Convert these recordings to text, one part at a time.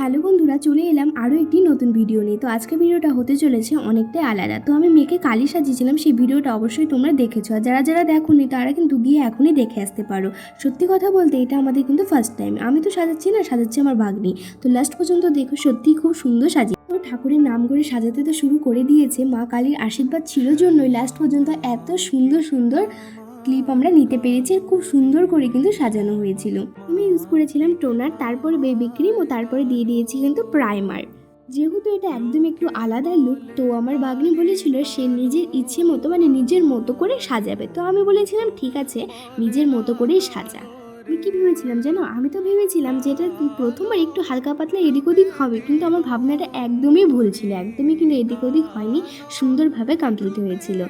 Hello বন্ধুরা, চলে এলাম আরও একটি নতুন ভিডিও নিয়ে। তো আজকের ভিডিওটা হতে চলেছে অনেকটাই আলাদা। তো আমি মেয়েকে কালি সাজিয়েছিলাম, সেই ভিডিওটা অবশ্যই তোমরা দেখেছ। আর যারা যারা দেখোনি, তারা কিন্তু গিয়ে এখনই দেখে আসতে পারো। সত্যি কথা বলতে, এটা আমাদের কিন্তু ফার্স্ট টাইম আমি তো সাজাচ্ছি না, সাজাচ্ছি আমার ভাগ্নি। তো লাস্ট পর্যন্ত দেখো সত্যিই খুব সুন্দর সাজিয়ে তো ঠাকুরের নাম করে সাজাতে তো শুরু করে দিয়েছে। মা কালীর আশীর্বাদ ছিল জন্যই লাস্ট পর্যন্ত এত সুন্দর সুন্দর ক্লিপ আমরা নিতে পেরেছি আর খুব সুন্দর করে কিন্তু সাজানো হয়েছিল। আমি ইউজ করেছিলাম টোনার তারপরে বেবি ক্রিম ও তারপরে দিয়ে দিয়েছি কিন্তু প্রাইমার যেহেতু এটা একদম একটু আলাদা লুক তো আমার বাগনি বলেছিল সে নিজের ইচ্ছে মতো মানে নিজের মতো করে সাজাবে। তো আমি বলেছিলাম, ঠিক আছে, নিজের মতো করেই সাজা। আমি কি ভেবেছিলাম জানো? আমি তো ভেবেছিলাম যে এটা প্রথমবার একটু হালকা পাতলা এদিক ওদিক হবে, কিন্তু আমার ভাবনাটা একদমই ভুল ছিল, একদমই কিন্তু এদিক ওদিক হয়নি, সুন্দরভাবে কমপ্লিট হয়েছিল।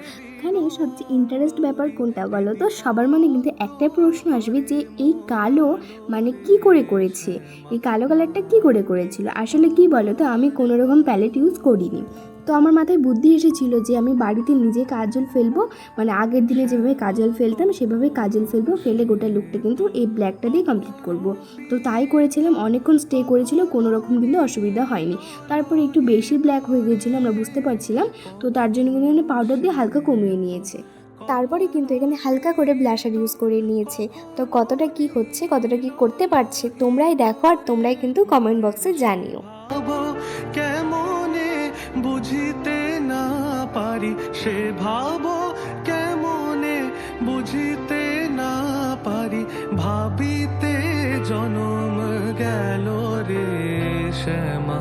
এখানে সবচেয়ে ইন্টারেস্ট ব্যাপার কোনটা বলো তো? সবার মনে কিন্তু একটাই প্রশ্ন আসবে যে, এই কালো মানে কি করে করেছে? এই কালো কালারটা কি করে করেছিল? আসলে কি বলো তো? আমি কোনো রকম প্যালেট ইউজ করিনি। তো আমার মাথায় বুদ্ধি এসেছিল যে, আমি বাড়িতে নিজে কাজল ফেলব। মানে আগের দিনে যেভাবে কাজল ফেলতাম, সেভাবে কাজল ফেলব, ফেলে গোটা লুকটা কিন্তু এই ব্ল্যাকটা দিয়ে কমপ্লিট করব। তো তাই করেছিলাম। অনেকক্ষণ স্টে করেছিল, কোনো রকম কিন্তু অসুবিধা হয়নি। তারপরে একটু বেশি ব্ল্যাক হয়ে গিয়েছিল, আমরা বুঝতে পারছিলাম। তো তার জন্য কিন্তু পাউডার দিয়ে হালকা কমিয়ে নিয়েছে। তারপরে কিন্তু এখানে হালকা করে ব্লাশার ইউজ করে নিয়েছে। তো কতটা কি হচ্ছে, কতটা কি করতে পারছে, তোমরাই দেখো আর তোমরাই কিন্তু কমেন্ট বক্সে জানিও। বুঝিতে না পারি, সে ভাবো কেমনে বুঝিতে না পারি, ভাবিতে জনম গেল রে শ্যামা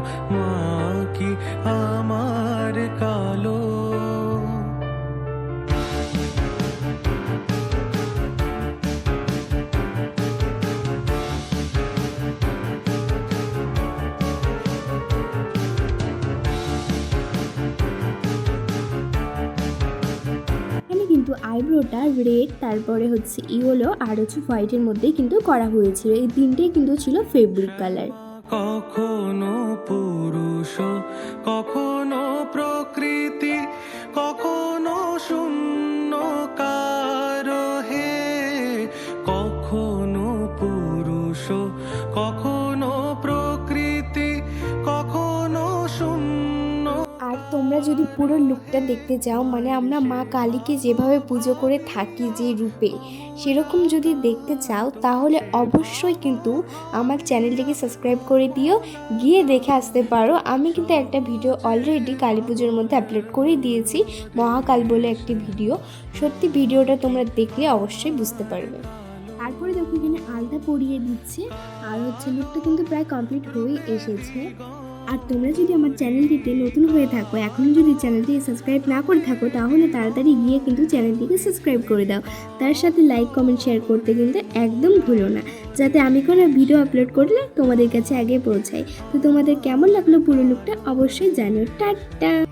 কিন্তু আইব্রোটা রেড, তারপরে হচ্ছে ইয়েলো আর হচ্ছে হোয়াইটের মধ্যে কিন্তু করা হয়েছিল। এই তিনটেই কিন্তু ছিল ফেব্রিক কালার কখনো পুরুষ আর তোমরা যদি পুরো লুকটা দেখতে চাও মানে আমরা মা কালীকে যেভাবে পুজো করে থাকি যে রূপে, সেরকম যদি দেখতে চাও, তাহলে অবশ্যই কিন্তু আমার চ্যানেলটিকে সাবস্ক্রাইব করে দিও, গিয়ে দেখে আসতে পারো। আমি কিন্তু একটা ভিডিও অলরেডি কালী পুজোর মধ্যে আপলোড করে দিয়েছি, মহাকাল বলে একটি ভিডিও। সত্যি ভিডিওটা তোমরা দেখলে অবশ্যই বুঝতে পারবে। তারপরে দেখো এখানে আলতা পরিয়ে দিচ্ছে, আর হচ্ছে লুকটা কিন্তু প্রায় কমপ্লিট হয়ে এসেছে। আর তোমরা যদি আমার চ্যানেলটিতে নতুন হয়ে থাকো এখন যদি চ্যানেলটিকে সাবস্ক্রাইব না করে থাকো, তাহলে তাড়াতাড়ি গিয়ে কিন্তু চ্যানেলটিকে সাবস্ক্রাইব করে দাও। তার সাথে লাইক, কমেন্ট, শেয়ার করতে কিন্তু একদম ভুলো না, যাতে আমি কোনো ভিডিও আপলোড করলে তোমাদের কাছে আগে পৌঁছাই তো তোমাদের কেমন লাগল পুরো লুকটা অবশ্যই জানো টাটা!